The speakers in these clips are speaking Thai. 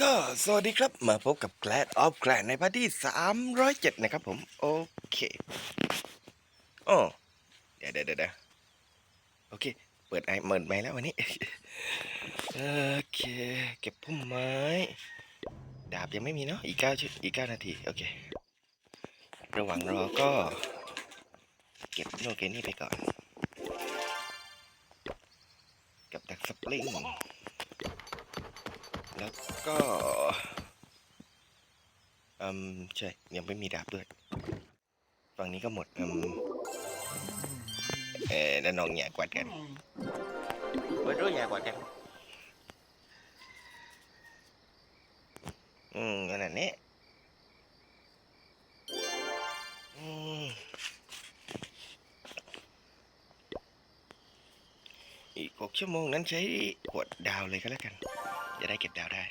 ก็สวัสดีครับ มาพบกับ Glad of Glad ในพาร์ทที่307 นะครับผม โอเคโอ้เดี๋ยวเดี๋ยวเดี๋ยวโอเค เปิดไอเมินไม้แล้ววันนี้ โอเค เก็บพุ่มไม้ ดาบยังไม่มีเนาะอีกเก้าชั่วอีกเก้านาที โอเค ระหว่างรอก็ เก็บโนเกนี่ไปก่อน กับดักสปริง แล้วก็อืมใช่ยังไม่มีดาบด้วยฝั่งนี้ก็หมดอืมเออแล้วน้องแย่กวาดกันเปิดรู้แย่กวาดกัน อืมขนาดนี้อืมอีกหกชั่วโมงนั้นใช้กดดาวเลยก็แล้วกัน จะได้เก็บดาวได้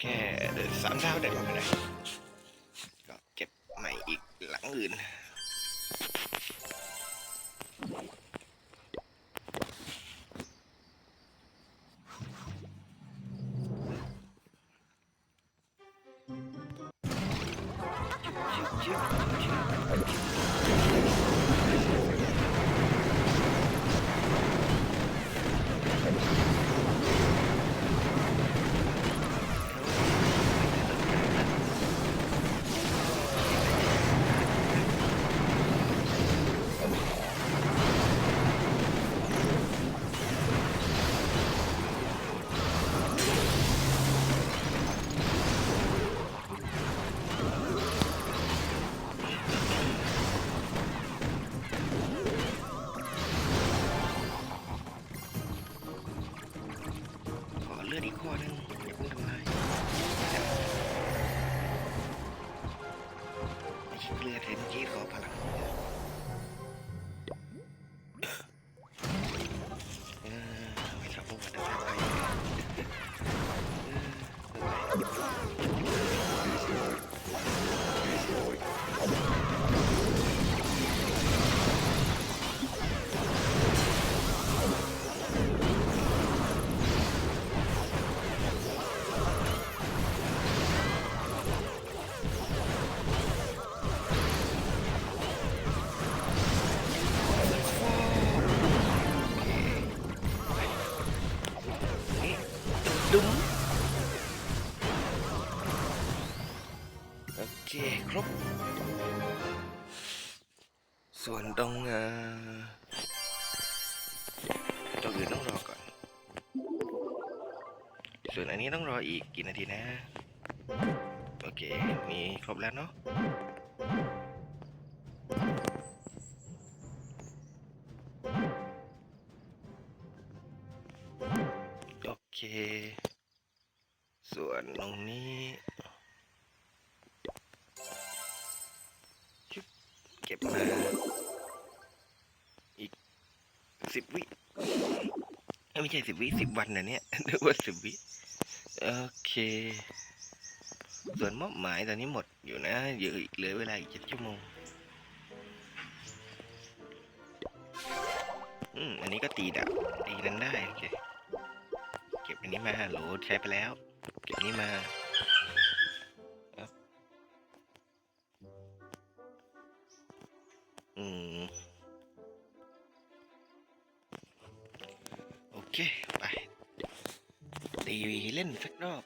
แค่สามดาวได้มาไม่ไหนก็เก็บใหม่อีกหลังอื่น ดุมโอเคครบส่วนตรงเอ่อตรงอื่นต้องรอก่อน ส่วนอันนี้ต้องรออีกกี่นาทีนะ โอเค มีครบแล้วเนาะ ส่วนตรงนี้เก็บมาอีกสิบวิไม่ใช่สิบวิสิบวันนะเนี่ยนึกว่าสิบวิโอเค ส่วนมอบหมายตอนนี้หมดอยู่นะเหลืออีกเหลือเวลาอีกเจ็ดชั่วโมงอืมอันนี้ก็ตีดับตีนั้นได้โอเคเก็บอันนี้มาโหลดใช้ไปแล้ว เดี๋ยวนี้มาอืม โอเค ไป ตีเล่นสักรอบ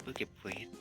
เพื่อเก็บเฟส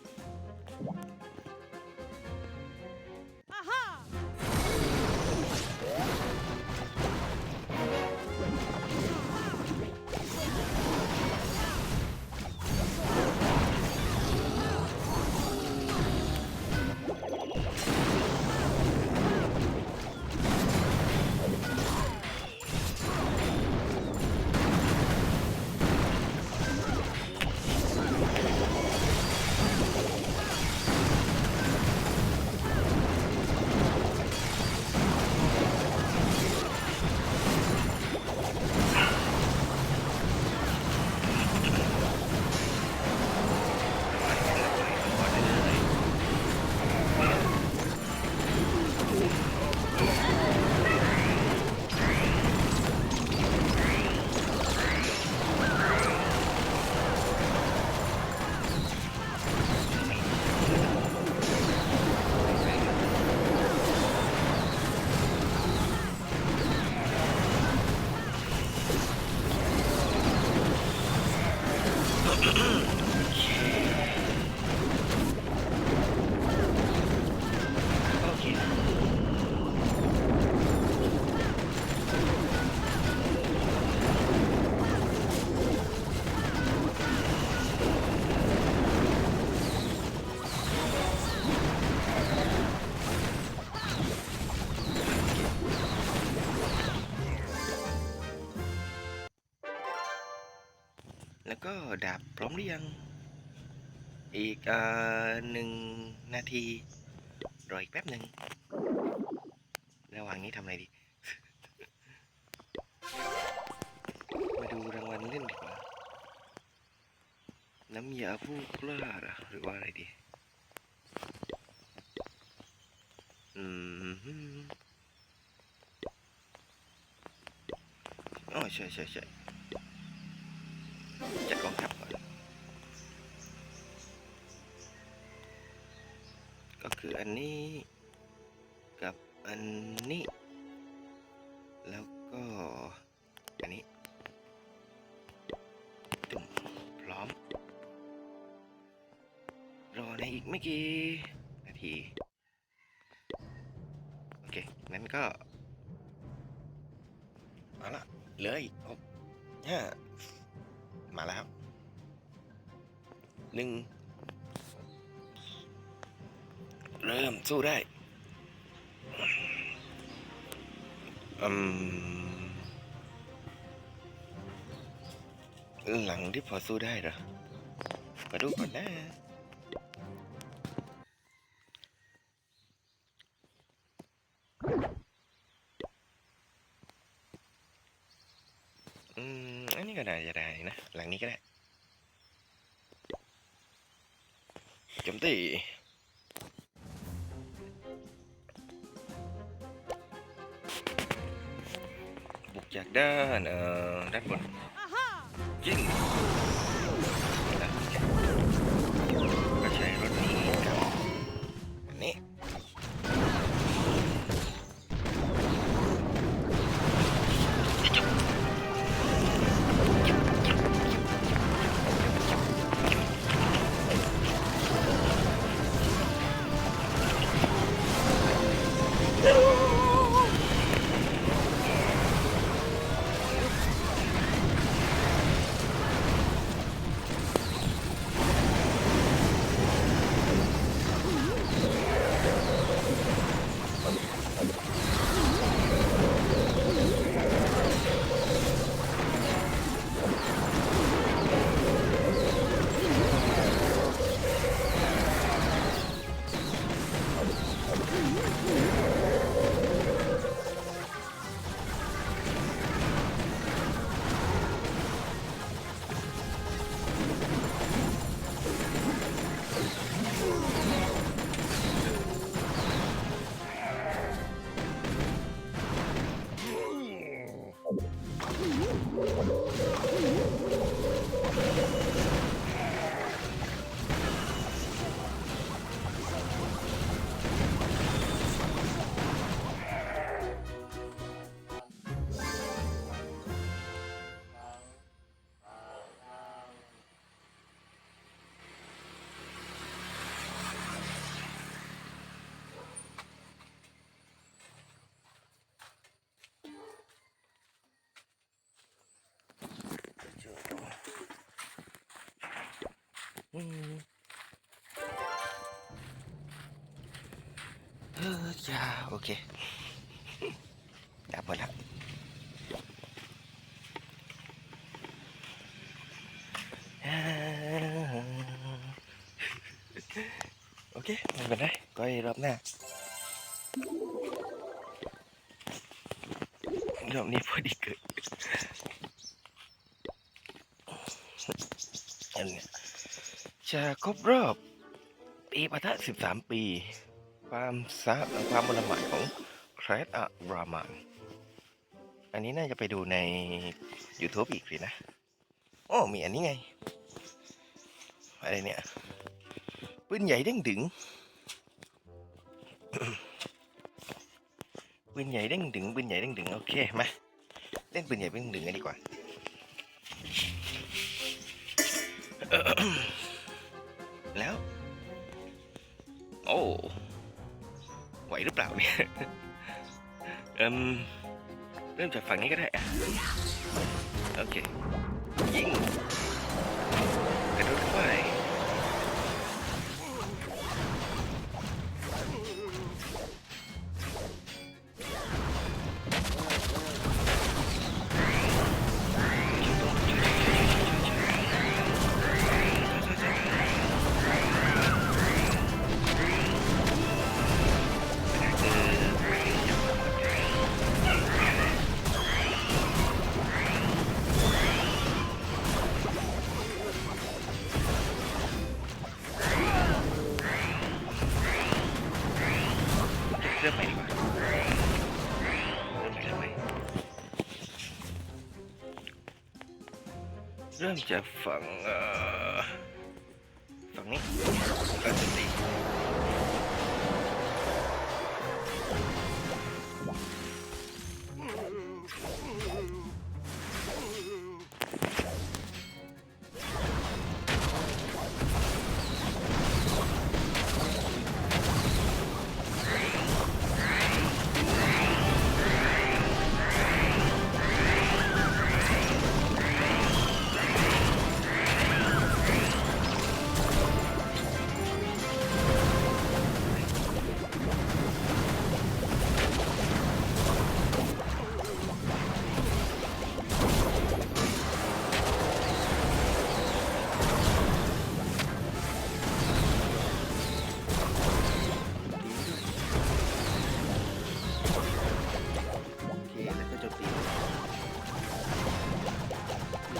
แล้วก็ดาบพร้อมหรือยัง อีกอ่อหนึ่งนาที รออีกแป๊บหนึ่งระหว่างนี้ทำอะไรดี มาดูรางวัลเล่นดีกว่า น้ำยาผู้กล้าหรอหรือว่าอะไรดี อืมอ๋อใช่ใช่ใช่ จัดกองทัพก่อนก็คืออันนี้กับอันนี้ แล้วก็อันนี้ตุ่มพร้อม รอในอีกไม่กี่นาที โอเค นั้นก็ เอาละเหลืออีกหกห้า มาแล้วหนึ่งเริ่มสู้ได้อืมหลังที่พอสู้ได้เหรอมาดูก่อนนะอืม นนี้ก็ได้จะได้นะ หลังนี้ก็ได้โจมตีบุกจากด้านเอ่อด้านบนยิง อืมเออจ้าโอเคดับหมดแล้วอ่าโอเคไม่เป็นไรก็รอบหน้ารอบนี้พอดีเกิดอันเนี้ย จะครบรอบปีปะทะ 13 ปี ความสาความบรหมานของแครดอะรามานอันนี้น่าจะไปดูใน YouTube อีกเลยนะ โอ้ มีอันนี้ไง อะไรเนี่ยปืนใหญ่เด้งดึงปืนใหญ่เด้งดึงปืนใหญ่เด้งดึงโอเคมาเล่นปืนใหญ่เด้งดึงกันดีกว่า แล้ว โอ้ไหวหรือเปล่าเนี่ยเอิมเริ่มจากฝั่งนี้ก็ได้อะโอเค เริ่มใหม่ดีกว่าเริ่มใหม่เริ่มใหม่เริ่มจากฝั่งเอ่อฝั่งนี้ก็จะตี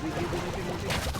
ไม่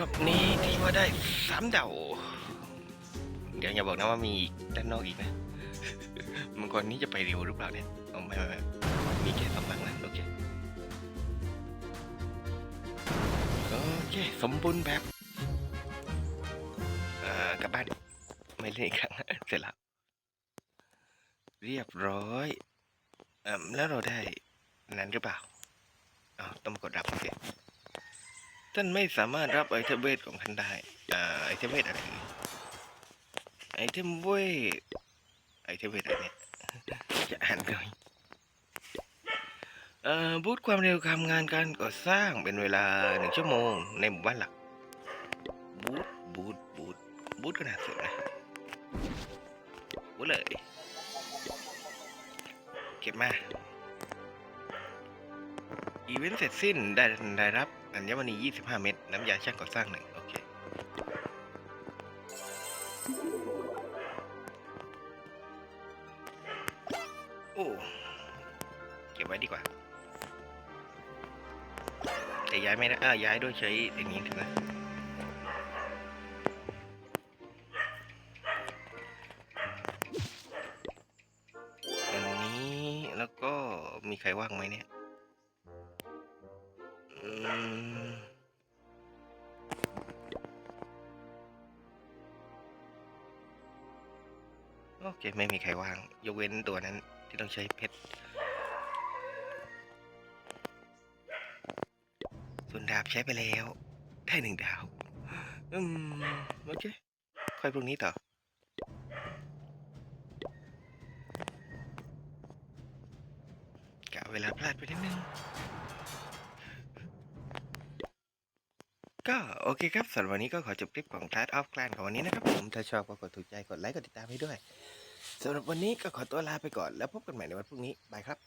รอบนี้ที่ว่าได้สามเดาเดี๋ยวอย่าบอกนะว่ามีด้านนอกอีกนะมังกรนี้จะไปเร็วหรือเปล่าเนี่ยเอาไม่ไม่ไม่มีแค่สองหลังนะโอเคโอเคสมบูรณ์แบบเอ่อกลับบ้านไม่เล่นอีกครั้งเสร็จแล้วเรียบร้อยอ่มแล้วเราได้นั้นหรือเปล่าอ๋อต้องมากดรับโอเค ท่านไม่สามารถรับไอเทมเวทของท่านได้อ่าไอเทมเวทอะไรไอเทมเวทไอเทมเวทอะไรเนี่ยจะอ่านก่อนเอ่อบูทความเร็วทำงานการก่อสร้างเป็นเวลาหนึ่งชั่วโมงในหมู่บ้านหลักบูทบูทบูทบูทขนาดสุดนะบูทเลย เก็บมาอีเวนต์เสร็จสิ้นได้ได้รับ อัญมณี25 เม็ดน้ำยาช่างก่อสร้างหนึ่งโอเค โอ้ เก็บไว้ดีกว่า แต่ย้ายไม่ได้อ่าย้ายด้วยใช้อย่างนี้ถูกไหมอันนี้แล้วก็มีใครว่างไหมเนี่ย โอเคไม่มีใครว่าง ยกเว้นตัวนั้นที่ต้องใช้เพชรส่วนดาบใช้ไปแล้ว ได้หนึ่งดาว อืม โอเค ค่อยพรุ่งนี้ต่อ กะเวลาพลาดไปนิดนึงก็โอเคครับสำหรับวันนี้ก็ขอจบคลิปของ Clash of Clan ของวันนี้นะครับผม ถ้าชอบก็กดถูกใจ กดไลค์ กดติดตามให้ด้วย สำหรับวันนี้ก็ขอตัวลาไปก่อนแล้วพบกันใหม่ในวันพรุ่งนี้บายครับ